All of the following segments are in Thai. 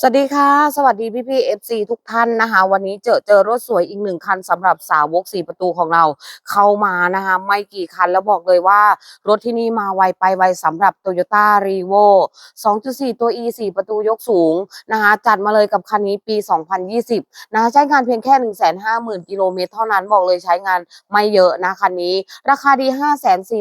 สวัสดีค่ะ สวัสดีพี่พี่เอฟซีทุกท่านนะคะ วันนี้เจอเจอรถสวยอีกหนึ่งคันสำหรับสาวกสี่ประตูของเราเข้ามานะคะ ไม่กี่คันแล้วบอกเลยว่ารถที่นี่มาไวไปไวสำหรับ Toyota r e v o 2.4 ตัว E 4ประตูยกสูงนะคะจัดมาเลยกับคันนี้ปี 2020 นะคะใช้งานเพียงแค่ 150,000 กิโลเมตรเท่านั้นบอกเลยใช้งานไม่เยอะนะคันนี้ ราคาดี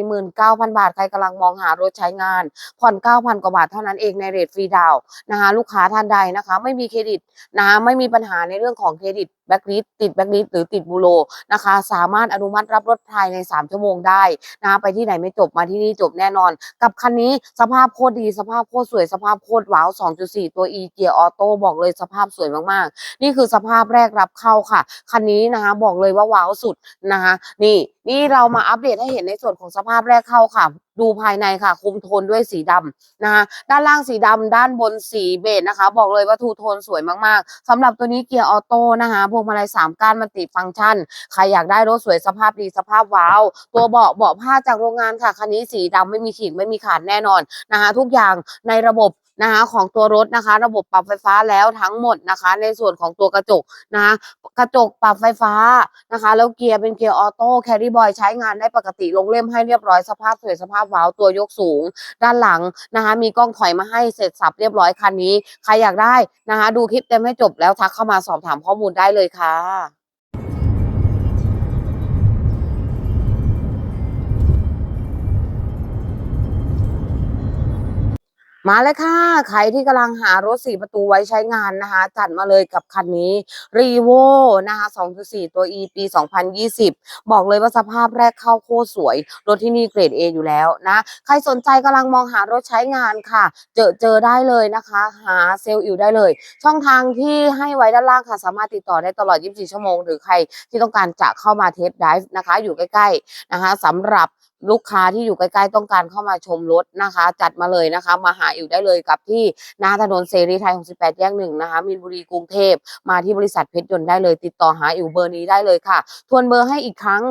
549,000 บาท ใครกำลังมองหารถใช้งาน ผ่อน 9,000 กว่าบาทเท่านั้นเองในเรทฟรีดาวนะคะลูกค้าท่านใดนะคะ ไม่มีเครดิตนะคะไม่มีปัญหาในเรื่องของเครดิต แบ็กลิสติดแบ็กลิสหรือติดบูโรนะคะ สามารถอนุมัติรับรถภายใน 3 ชั่วโมงได้นะคะไปที่ไหนไม่จบมาที่นี่จบแน่นอน กับคันนี้สภาพโคตรดีสภาพโคตรสวยสภาพโคตรว้าว 2.4 ตัว e เกียร์ออโต้บอกเลยสภาพสวยมากๆ นี่คือสภาพแรกรับเข้าค่ะ คันนี้นะคะบอกเลยว่าว้าวสุดนะคะนี่นี่เรามาอัปเดตให้เห็นในส่วนของสภาพแรกเข้าค่ะ ดูภายในค่ะ คุมโทนด้วยสีดำนะคะด้านล่างสีดำด้านบนสีเบจนะคะ บอกเลยว่าทูโทนสวยมากๆสำหรับตัวนี้เกียร์ออโต้นะคะวงมาลัยสามก้านมันติฟังก์ชัน ใครอยากได้รถสวยสภาพดีสภาพว้าว ตัวเบาะเบาะผ้าจากโรงงานค่ะคันนี้สีดำไม่มีขีดไม่มีขาดแน่นอนนะคะทุกอย่างในระบบ นะคะของตัวรถนะคะ ระบบปรับไฟฟ้าแล้วทั้งหมดนะคะ ในส่วนของตัวกระจกนะคะกระจกปรับไฟฟ้านะคะ แล้วเกียร์เป็นเกียร์ออโต้แครี่บอยใช้งานได้ปกติลงเล่มให้เรียบร้อยสภาพสวยสภาพว้าวตัวยกสูง ด้านหลังนะคะ มีกล้องถอยมาให้เสร็จสับเรียบร้อยคันนี้ ใครอยากได้นะคะ ดูคลิปเต็มให้จบแล้วทักเข้ามาสอบถามข้อมูลได้เลยค่ะ มาเลยค่ะ ใครที่กำลังหารถสี่ประตูไว้ใช้งานนะคะจัดมาเลยกับคันนี้ r e v o นะคะ2.4 ตัว E ปี 2020 บอกเลยว่าสภาพแรกเข้าโคตรสวย รถที่นี่เกรด A อยู่แล้วนะ ใครสนใจกำลังมองหารถใช้งานค่ะ เจอเจอได้เลยนะคะ หาเซลล์อิวได้เลย ช่องทางที่ให้ไว้ด้านล่างค่ะ สามารถติดต่อได้ตลอด 24 ชั่วโมง หรือใครที่ต้องการจะเข้ามาเทสไดฟ์นะคะ อยู่ใกล้ๆนะคะสำหรับ ลูกค้าที่อยู่ใกล้ๆต้องการเข้ามาชมรถนะคะ จัดมาเลยนะคะ มาหาอิวได้เลยกับที่หน้าถนนเสรีไทย 68 แยกหนึ่งนะคะมินบุรีกรุงเทพมาที่บริษัทเพชรยนต์ได้เลย ติดต่อหาอิวเบอร์นี้ได้เลยค่ะ ทวนเบอร์ให้อีกครั้ง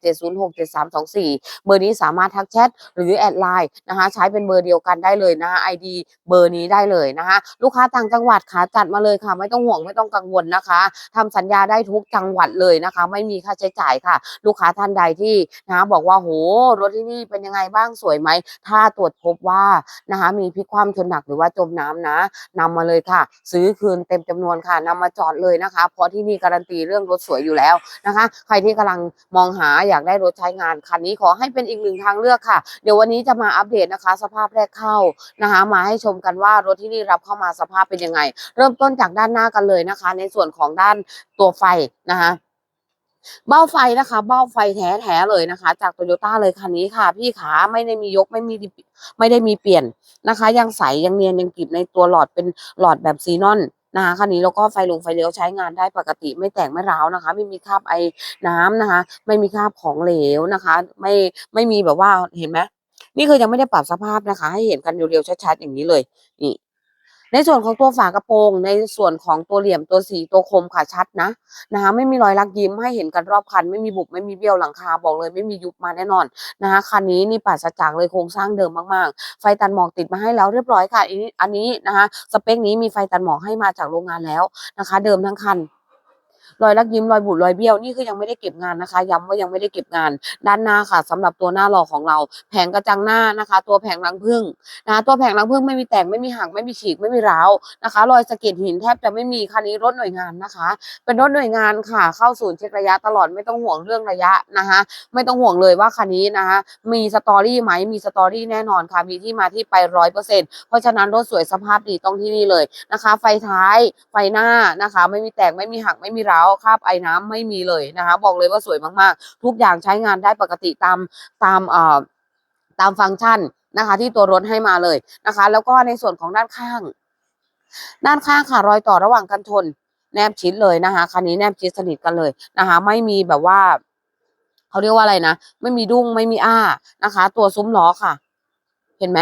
0987067324 เบอร์นี้สามารถทักแชทหรือแอดไลน์นะคะ ใช้เป็นเบอร์เดียวกันได้เลยนะคะ ID เบอร์นี้ได้เลยนะคะ ลูกค้าต่างจังหวัดค่ะจัดมาเลยค่ะ ไม่ต้องห่วงไม่ต้องกังวลนะคะทำสัญญาได้ทุกจังหวัดเลยนะคะ ไม่มีค่าใช้จ่ายค่ะ ลูกค้าท่านใดที่นะะบอกว่าโหรถที่นี่เป็นยังไงบ้างสวยไหม ถ้าตรวจพบว่านะคะมีพิกคว่ำชนหนักหรือว่าจมน้ำนะนำมาเลยค่ะ ซื้อคืนเต็มจำนวนค่ะนำมาจอดเลยนะคะ เพราะที่นี่การันตีเรื่องรถสวยอยู่แล้วนะคะ ใครที่กำลังมองหาอยากได้รถใช้งานคันนี้ขอให้เป็นอีกหนึ่งทางเลือกค่ะ เดี๋ยววันนี้จะมาอัปเดตนะคะ สภาพแรกเข้านะคะ มาให้ชมกันว่ารถที่นี่รับเข้ามาสภาพเป็นยังไง เริ่มต้นจากด้านหน้ากันเลยนะคะ ในส่วนของด้านตัวไฟนะคะ เบ้าไฟนะคะ เบ้าไฟแท้ๆเลยนะคะ จากโตโยต้าเลยคันนี้ค่ะ พี่ขาไม่ได้มียกไม่มีไม่ได้มีเปลี่ยนนะคะ ยังใสยังเนียนยังกริบในตัวหลอดเป็นหลอดแบบซีนอนนะคะคันนี้แล้วก็ไฟลงไฟเลี้ยวใช้งานได้ปกติไม่แตกไม่ร้าวนะคะ ไม่มีคราบไอน้ำนะคะ ไม่มีคราบของเหลวนะคะ ไม่ไม่มีแบบว่าเห็นไหมนี่คือยังไม่ได้ปรับสภาพนะคะ ให้เห็นกันเรียวๆชัดๆอย่างนี้เลยนี่ ในส่วนของตัวฝากระโปรง ในส่วนของตัวเหลี่ยมตัวสีตัวคมค่ะชัดนะนะคะไม่มีรอยลักยิ้มให้เห็นกันรอบคัน ไม่มีบุบไม่มีเบี้ยวหลังคาบอกเลย ไม่มียุบมาแน่นอนนะคะคันนี้นี่ปราศจากเลยโครงสร้างเดิมมากๆ ไฟตันหมอกติดมาให้แล้วเรียบร้อยค่ะอันนี้อันนี้นะคะสเปคนี้มีไฟตันหมอกให้มาจากโรงงานแล้วนะคะ เดิมทั้งคัน รอยลักยิ้มรอยบุดรอยเบี้ยวนี่คือยังไม่ได้เก็บงานนะคะ ย้ำว่ายังไม่ได้เก็บงาน ด้านหน้าค่ะสำหรับตัวหน้าหล่อของเรา แผงกระจังหน้านะคะ ตัวแผงรังผึ้งนะะตัวแผงรังผึ้งไม่มีแตกไม่มีหักไม่มีฉีกไม่มีร้าวนะคะ รอยสะเก็ดหินแทบจะไม่มีคันนี้รถหน่วยงานนะคะ เป็นรถหน่วยงานค่ะ เข้าศูนย์เช็คระยะตลอดไม่ต้องห่วงเรื่องระยะนะคะ ไม่ต้องห่วงเลยว่าคันนี้นะคะ มีสตอรี่ไหมมีสตอรี่แน่นอนค่ะมีที่มาที่ไปร้อยเปอร์เซ็นต์เพราะฉะนั้นรถสวยสภาพดีต้องที่นี่เลยนะคะ ไฟท้ายไฟหน้านะคะ ไม่มีแตกไม่มีหักไม่มีร้าวคราบไอ้น้ำไม่มีเลยนะคะบอกเลยว่าสวยมากๆ ทุกอย่างใช้งานได้ปกติตามตามเอ่อตามฟังก์ชันนะคะที่ตัวรถให้มาเลยนะคะ แล้วก็ในส่วนของด้านข้าง ด้านข้างค่ะรอยต่อระหว่างกันชนแนบชิดเลยนะคะคันนี้แนบชิดสนิทกันเลยนะคะ ไม่มีแบบว่าเขาเรียกว่าอะไรนะ ไม่มีดุ้งไม่มีอ้านะคะ ตัวซุ้มล้อค่ะ เห็นไหม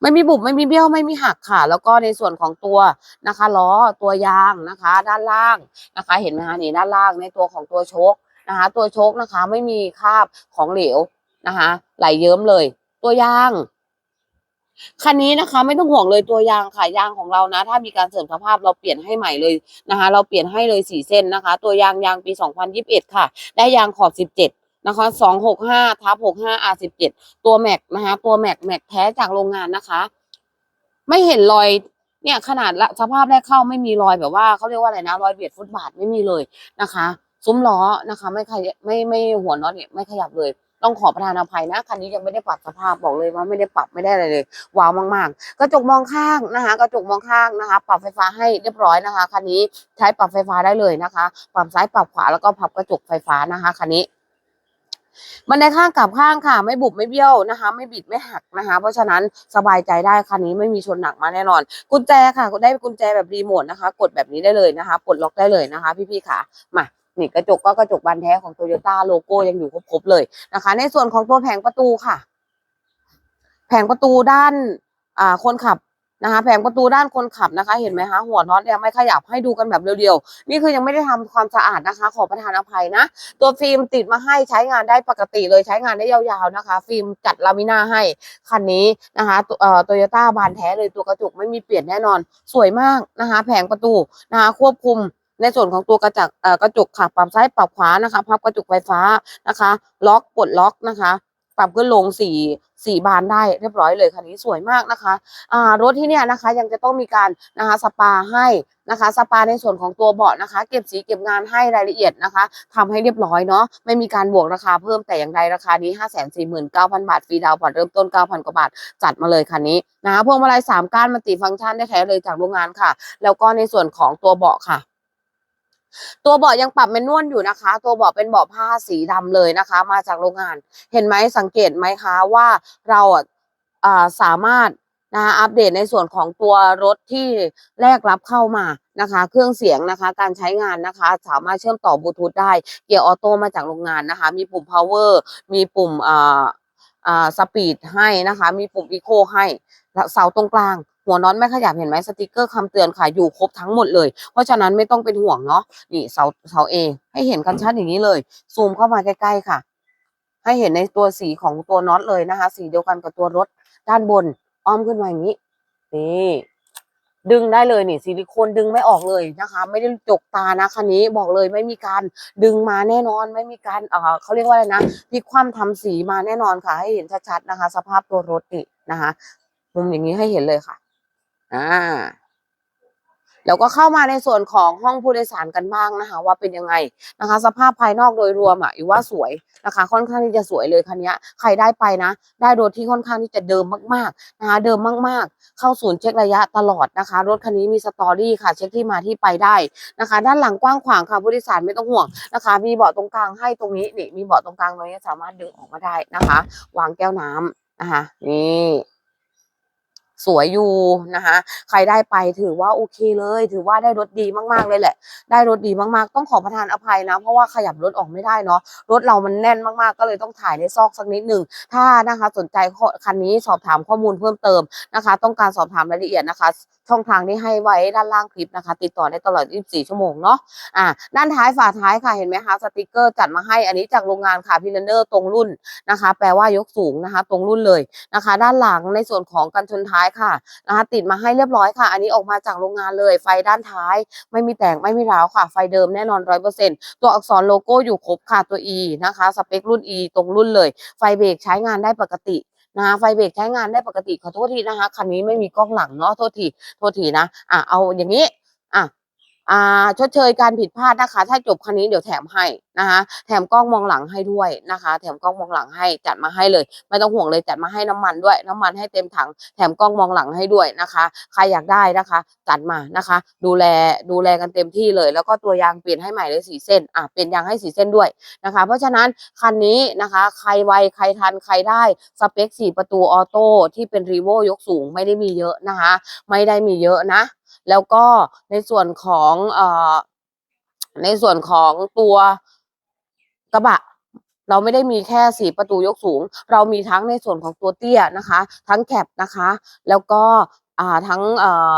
ไม่มีบุบไม่มีเบี้ยวไม่มีหักค่ะ แล้วก็ในส่วนของตัวนะคะล้อตัวยางนะคะ ด้านล่างนะคะ เห็นไหมคะนี่ด้านล่างในตัวของตัวโชคนะคะ ตัวโชคนะคะ ไม่มีคราบของเหลวนะคะ ไหลเยิ้มเลย ตัวยางคันนี้นะคะ ไม่ต้องห่วงเลยตัวยางค่ะยางของเรานะ ถ้ามีการเสริมสภาพเราเปลี่ยนให้ใหม่เลยนะคะ เราเปลี่ยนให้เลยสี่เส้นนะคะ ตัวยางยางปี 2021 ค่ะ ได้ยางขอบ 17 นะคะ265ทับ65 R17 ตัวแม็กนะคะ ตัวแม็กแม็กแท้จากโรงงานนะคะ ไม่เห็นรอยเนี่ยขนาดละสภาพแรกเข้าไม่มีรอยแบบว่าเขาเรียกว่าอะไรนะรอยเบียดฟุตบาทไม่มีเลยนะคะซุ้มล้อนะคะ ไม่ขยไม่ไม่หัวน็อตเนี่ยไม่ขยับเลย ต้องขอประทานอภัยนะคันนี้ยังไม่ได้ปรับสภาพบอกเลยว่าไม่ได้ปรับไม่ได้อะไรเลยว้าวมากๆ กระจกมองข้างนะคะกระจกมองข้างนะคะ ปรับไฟฟ้าให้เรียบร้อยนะคะคันนี้ใช้ปรับไฟฟ้าได้เลยนะคะ ปรับซ้ายปรับขวาแล้วก็พับกระจกไฟฟ้านะคะคันนี้ บันไดข้างกลับข้างค่ะ ไม่บุบไม่เบี้ยวนะคะ ไม่บิดไม่หักนะคะ เพราะฉะนั้นสบายใจได้คันนี้ไม่มีชนหนักมาแน่นอน กุญแจค่ะได้กุญแจแบบรีโมทนะคะ กดแบบนี้ได้เลยนะคะปลดล็อกได้เลยนะคะ พี่ๆค่ะมานี่กระจกก็กระจกบานแท้ของโตโยต้าโลโก้ยังอยู่ครบๆเลยนะคะ ในส่วนของตัวแผงประตูค่ะ แผงประตูด้านอ่าคนขับ นะคะแผงประตูด้านคนขับนะคะ เห็นไหมคะหัวน็อตเนี่ยไม่ขยับให้ดูกันแบบเรียวๆนี่คือยังไม่ได้ทำความสะอาดนะคะ ขอประทานอภัยนะ ตัวฟิล์มติดมาให้ใช้งานได้ปกติเลยใช้งานได้ยาวๆนะคะ ฟิล์มจัดลามิน่าให้คันนี้นะคะตัวโตโยต้าบานแท้เลยตัวกระจกไม่มีเปลี่ยนแน่นอน สวยมากนะคะ แผงประตูนะคะควบคุมในส่วนของตัวกระจกกระจกค่ะปรับซ้ายปรับขวานะคะ พับกระจกไฟฟ้านะคะ ล็อกปลดล็อกนะคะ ปรับขึ้นลงสี่สี่บานได้เรียบร้อยเลยคันนี้สวยมากนะคะอ่ารถที่เนี่ยนะคะยังจะต้องมีการนะคะสปาให้นะคะสปาในส่วนของตัวเบาะนะคะ เก็บสีเก็บงานให้รายละเอียดนะคะทำให้เรียบร้อยเนาะไม่มีการบวกราคาเพิ่มแต่อย่างใดราคานี้ 5 4 9 0 0 0 บาทฟรีดาวน์ผ่อนเริ่มต้น 9,000 กว่าบาท จัดมาเลยคันนี้นะคะพวงมาลัยสามก้านมัลติฟังก์ชันได้แท้เลยจากโรงงานค่ะ แล้วก็ในส่วนของตัวเบาะค่ะ ตัวเบาะยังปรับแมนนวลอยู่นะคะ ตัวเบาะเป็นเบาะผ้าสีดำเลยนะคะ มาจากโรงงาน เห็นไหมสังเกตไหมคะว่าเราอ่าสามารถนะคะอัปเดตในส่วนของตัวรถที่แรกรับเข้ามานะคะ เครื่องเสียงนะคะ การใช้งานนะคะ สามารถเชื่อมต่อบลูทูธได้ เกียร์ออโต้มาจากโรงงานนะคะ มีปุ่ม power มีปุ่มอ่าอ่าสปีดให้นะคะ มีปุ่ม eco ให้แล้วเสาตรงกลาง หัวน็อตไม่ขยับเห็นไหมสติกเกอร์คำเตือนค่ะอยู่ครบทั้งหมดเลย เพราะฉะนั้นไม่ต้องเป็นห่วงเนาะนี่เสาเสาเอให้เห็นกันชัดอย่างนี้เลย ซูมเข้ามาใกล้ๆค่ะ ให้เห็นในตัวสีของตัวน็อตเลยนะคะ สีเดียวกันกับตัวรถด้านบน อ้อมขึ้นมาอย่างนี้นี่ดึงได้เลยนี่ซิลิโคนดึงไม่ออกเลยนะคะ ไม่ได้จกตานะคันนี้บอกเลยไม่มีการดึงมาแน่นอนไม่มีการเออเขาเรียกว่าอะไรนะพลิกคว่ำทำสีมาแน่นอนค่ะ ให้เห็นชัดๆนะคะ สภาพตัวรถนี่นะคะ มุมอย่างนี้ให้เห็นเลยค่ะ อ่าแล้วก็เข้ามาในส่วนของห้องผู้โดยสารกันบ้างนะคะ ว่าเป็นยังไงนะคะ สภาพภายนอกโดยรวมอะอีว่าสวยนะคะ ค่อนข้างที่จะสวยเลยคันนี้ใครได้ไปนะ ได้รถที่ค่อนข้างที่จะเดิมมากๆนะคะเดิมมากๆ เข้าศูนย์เช็คระยะตลอดนะคะ รถคันนี้มีสตอรี่ค่ะ เช็คที่มาที่ไปได้นะคะ ด้านหลังกว้างขวางค่ะผู้โดยสารไม่ต้องห่วงนะคะ มีเบาะตรงกลางให้ตรงนี้นี่มีเบาะตรงกลางตรงนี้สามารถดึงออกมาได้นะคะ วางแก้วน้ำนะคะนี่ สวยอยู่นะคะ ใครได้ไปถือว่าโอเคเลย ถือว่าได้รถดีมากๆเลยแหละ ได้รถดีมากๆ ต้องขอประทานอภัยนะ เพราะว่าขยับรถออกไม่ได้เนาะ รถเรามันแน่นมากๆ ก็เลยต้องถ่ายในซอกสักนิดหนึ่ง ถ้านะคะสนใจคันนี้สอบถามข้อมูลเพิ่มเติมนะคะ ต้องการสอบถามรายละเอียดนะคะ ช่องทางที่ให้ไว้ด้านล่างคลิปนะคะ ติดต่อได้ตลอด 24 ชั่วโมงเนาะ อ่า ด้านท้ายฝาท้ายค่ะ เห็นไหมคะสติกเกอร์จัดมาให้ อันนี้จากโรงงานค่ะพิลเนอร์ตรงรุ่นนะคะ แปลว่ายกสูงนะคะ ตรงรุ่นเลยนะคะ ด้านหลังในส่วนของกันชนท้ายค่ะนะคะติดมาให้เรียบร้อยค่ะ อันนี้ออกมาจากโรงงานเลย ไฟด้านท้าย ไม่มีแต่งไม่มีร้าวค่ะ ไฟเดิมแน่นอนร้อยเปอร์เซ็นตัวอักษรโลโก้อยู่ครบค่ะตัว E นะคะสเปครุ่น E ตรงรุ่นเลย ไฟเบรกใช้งานได้ปกตินะคะไฟเบรกใช้งานได้ปกติขอโทษทีนะคะคันนี้ไม่มีกล้องหลังเนาะโทษทีโทษทีนะอะเอาอย่างนี้อะอ่าชดเชยการผิดพลาดนะคะ ถ้าจบคันนี้เดี๋ยวแถมให้ นะคะแถมกล้องมองหลังให้ด้วยนะคะ แถมกล้องมองหลังให้จัดมาให้เลย ไม่ต้องห่วงเลยจัดมาให้น้ำมันด้วย น้ำมันให้เต็มถัง แถมกล้องมองหลังให้ด้วยนะคะใครอยากได้นะคะ จัดมานะคะ ดูแลดูแลกันเต็มที่เลย แล้วก็ตัวยางเปลี่ยนให้ใหม่เลยสีเส้นอะเปลี่ยนยางให้สีเส้นด้วยนะคะ เพราะฉะนั้นคันนี้นะคะ ใครไวใครทันใครได้สเปคสี่ประตูออโต้ที่เป็นรีโวยกสูงไม่ได้มีเยอะนะคะ ไม่ได้มีเยอะนะ แล้วก็ในส่วนของเอ่อในส่วนของตัว กระบะเราไม่ได้มีแค่สี่ประตูยกสูง เรามีทั้งในส่วนของตัวเตี้ยนะคะ ทั้งแคปนะคะ แล้วก็ ทั้ง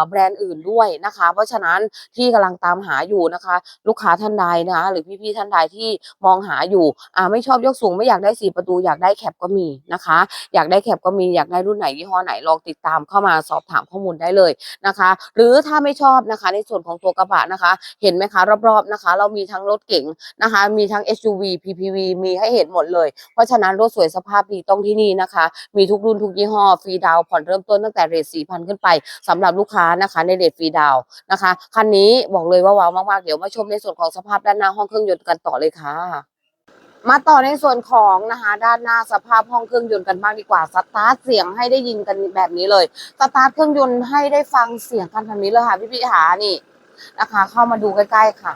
แบรนด์อื่นด้วยนะคะ เพราะฉะนั้นที่กำลังตามหาอยู่นะคะ ลูกค้าท่านใดนะคะหรือพี่ๆท่านใดที่มองหาอยู่อ่าไม่ชอบยกสูงไม่อยากได้สี่ประตูอยากได้แคปก็มีนะคะ อยากได้แคปก็มีอยากได้รุ่นไหนยี่ห้อไหนลองติดตามเข้ามาสอบถามข้อมูลได้เลยนะคะ หรือถ้าไม่ชอบนะคะในส่วนของตัวกระบะนะคะ เห็นไหมคะรอบๆนะคะ เรามีทั้งรถเก๋งนะคะ มีทั้ง SUV PPV มีให้เห็นหมดเลย เพราะฉะนั้นรถสวยสภาพดีต้องที่นี่นะคะ มีทุกรุ่นทุกยี่ห้อฟรีดาวน์ผ่อนเริ่มต้นตั้งแต่เรท4,000ขึ้นไปสำหรับลูกค้านะคะในเรทฟรีดาวนะคะคันนี้บอกเลยว่าว้าวมากๆเดี๋ยวมาชมในส่วนของสภาพด้านหน้าห้องเครื่องยนต์กันต่อเลยค่ะมาต่อในส่วนของนะคะด้านหน้าสภาพห้องเครื่องยนต์กันบ้างดีกว่าสตาร์ทเสียงให้ได้ยินกันแบบนี้เลยสตาร์ทเครื่องยนต์ให้ได้ฟังเสียงกันแบบนี้เลยค่ะพี่พี่หานี่นะคะ เข้ามาดูใกล้ๆค่ะ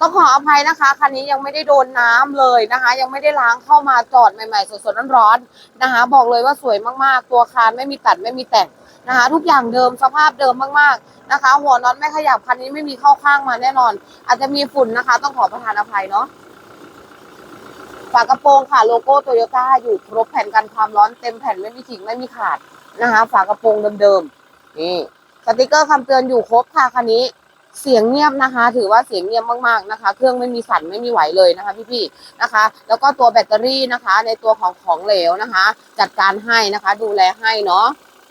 ต้องขออภัยนะคะคันนี้ยังไม่ได้โดนน้ำเลยนะคะ ยังไม่ได้ล้างเข้ามาจอดใหม่ๆสดๆร้อนๆนะคะ บอกเลยว่าสวยมากๆ ตัวคานไม่มีตัดไม่มีแต่ง นะคะ ทุกอย่างเดิมสภาพเดิมมากๆนะคะ หัวน็อตไม่ขยับคันนี้ไม่มีเข้าข้างมาแน่นอน อาจจะมีฝุ่นนะคะ ต้องขอประทานอภัยเนาะฝากระโปรงค่ะโลโก้โตโยต้าอยู่ครบแผ่นกันความร้อนเต็มแผ่นไม่มีถิงไม่มีขาดนะคะ ฝากระโปรงเดิมๆนี่สติกเกอร์คำเตือนอยู่ครบค่ะคันนี้เสียงเงียบนะคะ ถือว่าเสียงเงียบมากๆนะคะ เครื่องไม่มีสั่นไม่มีไหวเลยนะคะ พี่ๆนะคะ แล้วก็ตัวแบตเตอรี่นะคะ ในตัวของของเหลวนะคะ จัดการให้นะคะ ดูแลให้เนาะ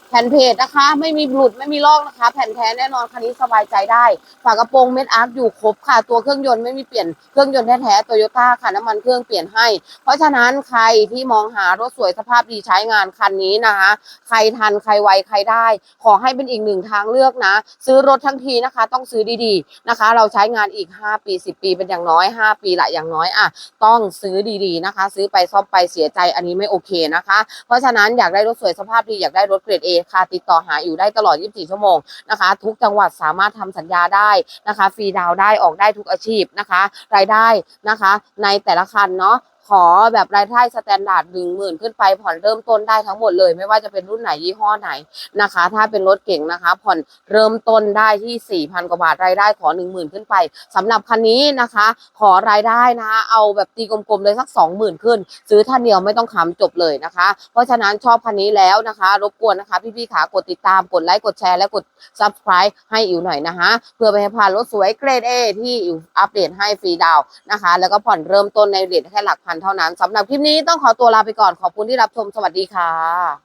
แผ่นเพจนะคะ ไม่มีหลุดไม่มีลอกนะคะ แผ่นแท้แน่นอนคันนี้สบายใจได้ ฝากระโปรงเม็ดอาร์คอยู่ครบค่ะ ตัวเครื่องยนต์ไม่มีเปลี่ยนเครื่องยนต์แท้ๆโตโยต้าค่ะน้ำมันเครื่องเปลี่ยนให้ เพราะฉะนั้นใครที่มองหารถสวยสภาพดีใช้งานคันนี้นะคะ ใครทันใครไวใครได้ ขอให้เป็นอีกหนึ่งทางเลือกนะ ซื้อรถทั้งทีนะคะ ต้องซื้อดีๆนะคะ เราใช้งานอีก 5 ปี 10 ปีเป็นอย่างน้อย 5 ปีละอย่างน้อยอะต้องซื้อดีๆนะคะ ซื้อไปซ่อมไปเสียใจอันนี้ไม่โอเคนะคะ เพราะฉะนั้นอยากได้รถสวยสภาพดีอยากได้รถเกรด A ค่ะติดต่อหาอยู่ได้ตลอด 24 ชั่วโมงนะคะ ทุกจังหวัดสามารถทำสัญญาได้นะคะ ฟรีดาวได้ออกได้ทุกอาชีพนะคะ รายได้นะคะ ในแต่ละคันเนาะ ขอแบบรายได้สแตนดาร์ดหนึ่งหมื่นขึ้นไปผ่อนเริ่มต้นได้ทั้งหมดเลย ไม่ว่าจะเป็นรุ่นไหนยี่ห้อไหนนะคะ ถ้าเป็นรถเก่งนะคะ ผ่อนเริ่มต้นได้ที่สี่พันกว่าบาทรายได้ขอหนึ่งหมื่นขึ้นไปสำหรับคันนี้นะคะ ขอรายได้นะคะเอาแบบตีกลมๆเลยสักสองหมื่นขึ้น ซื้อท่านเดียวไม่ต้องขำจบเลยนะคะ เพราะฉะนั้นชอบคันนี้แล้วนะคะ รบกวนนะคะ พี่ๆขากดติดตามกดไลค์กดแชร์และกด subscribe ให้อิ๋วหน่อยนะคะเพื่อไปให้ผ่านรถสวยเกรด A ที่อิ๋วอัปเดตให้ฟรีดาวน์นะคะ แล้วก็ผ่อนเริ่มต้นในเรทแค่หลักพันเท่านั้นสำหรับคลิปนี้ต้องขอตัวลาไปก่อนขอบคุณที่รับชมสวัสดีค่ะ